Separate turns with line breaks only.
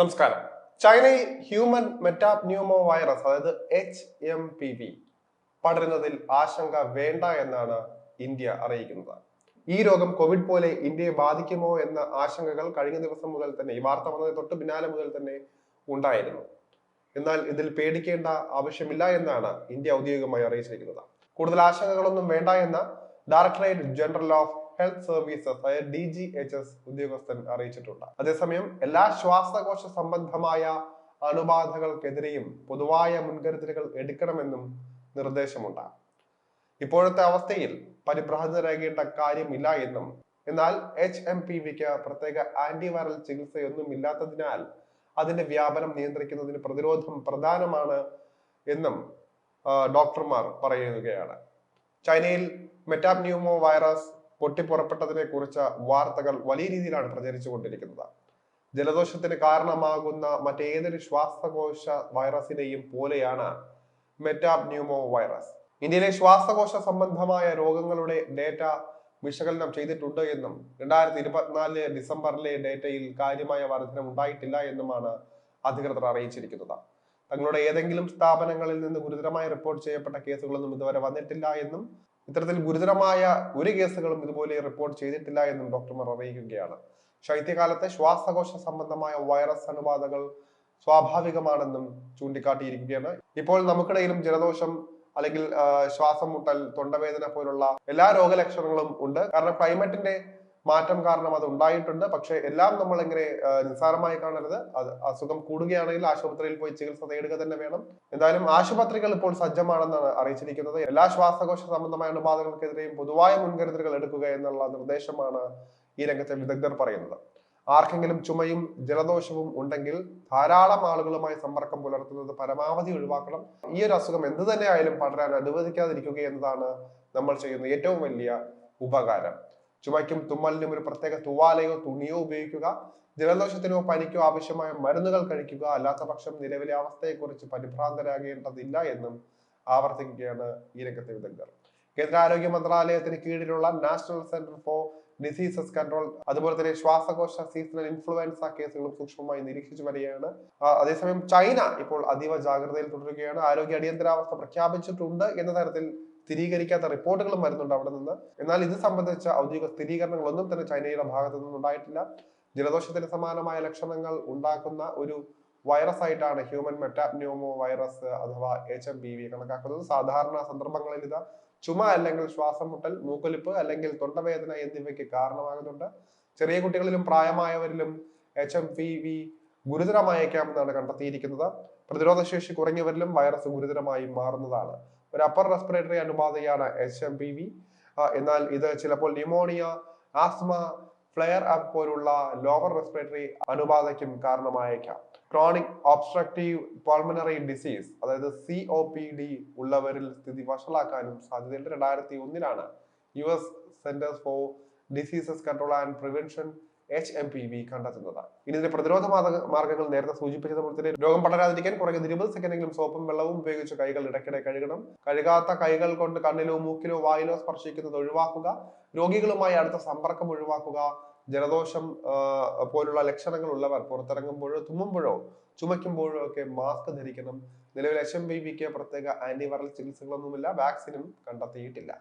നമസ്കാരം. ചൈനയിൽ human metapneumovirus അതായത് എച്ച് എം പി വി പടരുന്നതിൽ ആശങ്ക വേണ്ട എന്നാണ് ഇന്ത്യ അറിയിക്കുന്നത്. ഈ രോഗം കോവിഡ് പോലെ ഇന്ത്യയെ ബാധിക്കുമോ എന്ന ആശങ്കകൾ കഴിഞ്ഞ ദിവസം മുതൽ തന്നെ ഈ വാർത്ത വന്നതിന് തൊട്ട് പിന്നാലെ മുതൽ തന്നെ ഉണ്ടായിരുന്നു. എന്നാൽ ഇതിൽ പേടിക്കേണ്ട ആവശ്യമില്ല എന്നാണ് ഇന്ത്യ ഔദ്യോഗികമായി അറിയിച്ചിരിക്കുന്നത്. കൂടുതൽ ആശങ്കകളൊന്നും വേണ്ട എന്ന് Directorate General of Health Services അതായത് ഡി ജി എച്ച് എസ് ഉദ്യോഗസ്ഥൻ അറിയിച്ചിട്ടുണ്ട്. അതേസമയം എല്ലാ ശ്വാസകോശ സംബന്ധമായ അണുബാധകൾക്കെതിരെയും പൊതുവായ മുൻകരുതലുകൾ എടുക്കണമെന്നും നിർദ്ദേശമുണ്ട്. ഇപ്പോഴത്തെ അവസ്ഥയിൽ പരിഭ്രാന്തരാകേണ്ട കാര്യമില്ല എന്നും എന്നാൽ എച്ച് എം പി വിക്ക് പ്രത്യേക ആന്റിവൈറൽ ചികിത്സയൊന്നും ഇല്ലാത്തതിനാൽ അതിന്റെ വ്യാപനം നിയന്ത്രിക്കുന്നതിന് പ്രതിരോധം പ്രധാനമാണ് എന്നും ഡോക്ടർമാർ പറയുകയാണ്. ചൈനയിൽ മെറ്റാപ്ന്യൂമോ വൈറസ് പൊട്ടിപ്പുറപ്പെട്ടതിനെ കുറിച്ച വാർത്തകൾ വലിയ രീതിയിലാണ് പ്രചരിച്ചുകൊണ്ടിരിക്കുന്നത്. ജലദോഷത്തിന് കാരണമാകുന്ന മറ്റേതൊരു ശ്വാസകോശ വൈറസിനെയും പോലെയാണ് മെറ്റാപ്ന്യൂമോ വൈറസ് ഇന്ത്യയിലെ ശ്വാസകോശ സംബന്ധമായ രോഗങ്ങളുടെ ഡേറ്റ വിശകലനം ചെയ്തിട്ടുണ്ട് എന്നും രണ്ടായിരത്തി ഇരുപത്തിനാല് ഡിസംബറിലെ ഡേറ്റയിൽ കാര്യമായ വർധനം ഉണ്ടായിട്ടില്ല എന്നുമാണ് അധികൃതർ അറിയിച്ചിരിക്കുന്നത്. തങ്ങളുടെ ഏതെങ്കിലും സ്ഥാപനങ്ങളിൽ നിന്ന് ഗുരുതരമായി റിപ്പോർട്ട് ചെയ്യപ്പെട്ട കേസുകളൊന്നും ഇതുവരെ വന്നിട്ടില്ല എന്നും ഇത്തരത്തിൽ ഗുരുതരമായ ഒരു കേസുകളും ഇതുപോലെ റിപ്പോർട്ട് ചെയ്തിട്ടില്ല എന്നും ഡോക്ടർമാർ അറിയിക്കുകയാണ്. ശൈത്യകാലത്തെ ശ്വാസകോശ സംബന്ധമായ വൈറസ് അണുബാധകൾ സ്വാഭാവികമാണെന്നും ചൂണ്ടിക്കാട്ടിയിരിക്കുകയാണ്. ഇപ്പോൾ നമുക്കിടയിലും ജലദോഷം അല്ലെങ്കിൽ ശ്വാസം മുട്ടൽ തൊണ്ടവേദന പോലുള്ള എല്ലാ രോഗലക്ഷണങ്ങളും ഉണ്ട്. കാരണം ക്ലൈമറ്റിന്റെ മാറ്റം കാരണം അത് ഉണ്ടായിട്ടുണ്ട്. പക്ഷെ എല്ലാം നമ്മൾ എങ്ങനെ നിസ്സാരമായി കാണരുത്. അത് അസുഖം കൂടുകയാണെങ്കിൽ ആശുപത്രിയിൽ പോയി ചികിത്സ തേടുക തന്നെ വേണം. എന്തായാലും ആശുപത്രികൾ ഇപ്പോൾ സജ്ജമാണെന്നാണ് അറിയിച്ചിരിക്കുന്നത്. എല്ലാ ശ്വാസകോശ സംബന്ധമായ അണുബാധകൾക്കെതിരെയും പൊതുവായ മുൻകരുതലുകൾ എടുക്കുക എന്നുള്ള നിർദ്ദേശമാണ് ഈ രംഗത്തെ വിദഗ്ധർ പറയുന്നത്. ആർക്കെങ്കിലും ചുമയും ജലദോഷവും ഉണ്ടെങ്കിൽ ധാരാളം ആളുകളുമായി സമ്പർക്കം പുലർത്തുന്നത് പരമാവധി ഒഴിവാക്കണം. ഈ ഒരു അസുഖം എന്ത് തന്നെ ആയാലും പടരാൻ അനുവദിക്കാതിരിക്കുക എന്നതാണ് നമ്മൾ ചെയ്യുന്ന ഏറ്റവും വലിയ ഉപകാരം. ചുമയ്ക്കും തുമ്മലിനും ഒരു പ്രത്യേക തുവാലയോ തുണിയോ ഉപയോഗിക്കുക. ജലദോഷത്തിനോ പനിക്കോ ആവശ്യമായ മരുന്നുകൾ കഴിക്കുക. അല്ലാത്ത പക്ഷം നിലവിലെ അവസ്ഥയെക്കുറിച്ച് പരിഭ്രാന്തരാകേണ്ടതില്ല എന്നും ആവർത്തിക്കുകയാണ് ഈ രംഗത്തെ വിദഗ്ധർ. കേന്ദ്ര ആരോഗ്യ മന്ത്രാലയത്തിന് കീഴിലുള്ള National Centre for Diseases Control അതുപോലെ തന്നെ ശ്വാസകോശ സീസണൽ ഇൻഫ്ലുവൻസ കേസുകളും സൂക്ഷ്മമായി നിരീക്ഷിച്ചു വരികയാണ്. അതേസമയം ചൈന ഇപ്പോൾ അതീവ ജാഗ്രതയിൽ തുടരുകയാണ്. ആരോഗ്യ അടിയന്തരാവസ്ഥ പ്രഖ്യാപിച്ചിട്ടുണ്ട് എന്ന തരത്തിൽ സ്ഥിരീകരിക്കാത്ത റിപ്പോർട്ടുകളും വരുന്നുണ്ട് അവിടെ നിന്ന്. എന്നാൽ ഇത് സംബന്ധിച്ച ഔദ്യോഗിക സ്ഥിരീകരണങ്ങളൊന്നും തന്നെ ചൈനയുടെ ഭാഗത്തു നിന്നും ഉണ്ടായിട്ടില്ല. ജലദോഷത്തിന് സമാനമായ ലക്ഷണങ്ങൾ ഉണ്ടാക്കുന്ന ഒരു വൈറസ് ആയിട്ടാണ് ഹ്യൂമൻ മെറ്റാപ്ന്യൂമോ വൈറസ് അഥവാ എച്ച് എം പി വി കണക്കാക്കുന്നത്. സാധാരണ സന്ദർഭങ്ങളിൽ ഇത് ചുമ അല്ലെങ്കിൽ ശ്വാസം മുട്ടൽ മൂക്കൊലിപ്പ് അല്ലെങ്കിൽ തൊണ്ടവേദന എന്നിവയ്ക്ക് കാരണമാകുന്നുണ്ട്. ചെറിയ കുട്ടികളിലും പ്രായമായവരിലും എച്ച് എം പി വി ഗുരുതരമായേക്കാം എന്നാണ് കണ്ടെത്തിയിരിക്കുന്നത്. പ്രതിരോധശേഷി കുറഞ്ഞവരിലും വൈറസ് ഗുരുതരമായി മാറുന്നതാണ്. ഒരു അപ്പർ റെസ്പിറേറ്ററി അണുബാധയാണ് എച്ച് എം പി വി എന്നാൽ ഇത് ചിലപ്പോൾ ന്യൂമോണിയ ആസ്മ ഫ്ലെയർ അപ്പ് പോലുള്ള ലോവർ റെസ്പിറേറ്ററി അണുബാധയ്ക്കും കാരണമായേക്കാം. ക്രോണിക് ഓബ്സ്ട്രക്റ്റീവ് പൾമണറി ഡിസീസ് അതായത് സി ഒ പി ഡി ഉള്ളവരിൽ സ്ഥിതി വഷളാക്കാനും സാധ്യതയുണ്ട്. രണ്ടായിരത്തി ഒന്നിലാണ് U S centers for diseases control and prevention H M P V കണ്ടെത്തുന്നത്. ഇനി ഇതിന്റെ പ്രതിരോധ മാർഗ- മാർഗങ്ങൾ നേരത്തെ സൂചിപ്പിച്ചതുപോലെ തന്നെ രോഗം പടരാതിരിക്കാൻ കുറഞ്ഞത് ഇരുപത് സെക്കൻഡെങ്കിലും സോപ്പും വെള്ളവും ഉപയോഗിച്ച് കൈകൾ ഇടയ്ക്കിടെ കഴുകണം. കഴുകാത്ത കൈകൾ കൊണ്ട് കണ്ണിലോ മൂക്കിലോ വായിലോ സ്പർശിക്കുന്നത് ഒഴിവാക്കുക. രോഗികളുമായി അടുത്ത സമ്പർക്കം ഒഴിവാക്കുക. ജലദോഷം പോലുള്ള ലക്ഷണങ്ങൾ ഉള്ളവർ പുറത്തിറങ്ങുമ്പോഴോ തുമ്മുമ്പോഴോ ചുമയ്ക്കുമ്പോഴോ ഒക്കെ മാസ്ക് ധരിക്കണം. നിലവിൽ എച്ച് എം വി വിക്ക് പ്രത്യേക ആന്റിവൈറൽ ചികിത്സകളൊന്നുമില്ല. വാക്സിനും കണ്ടെത്തിയിട്ടില്ല.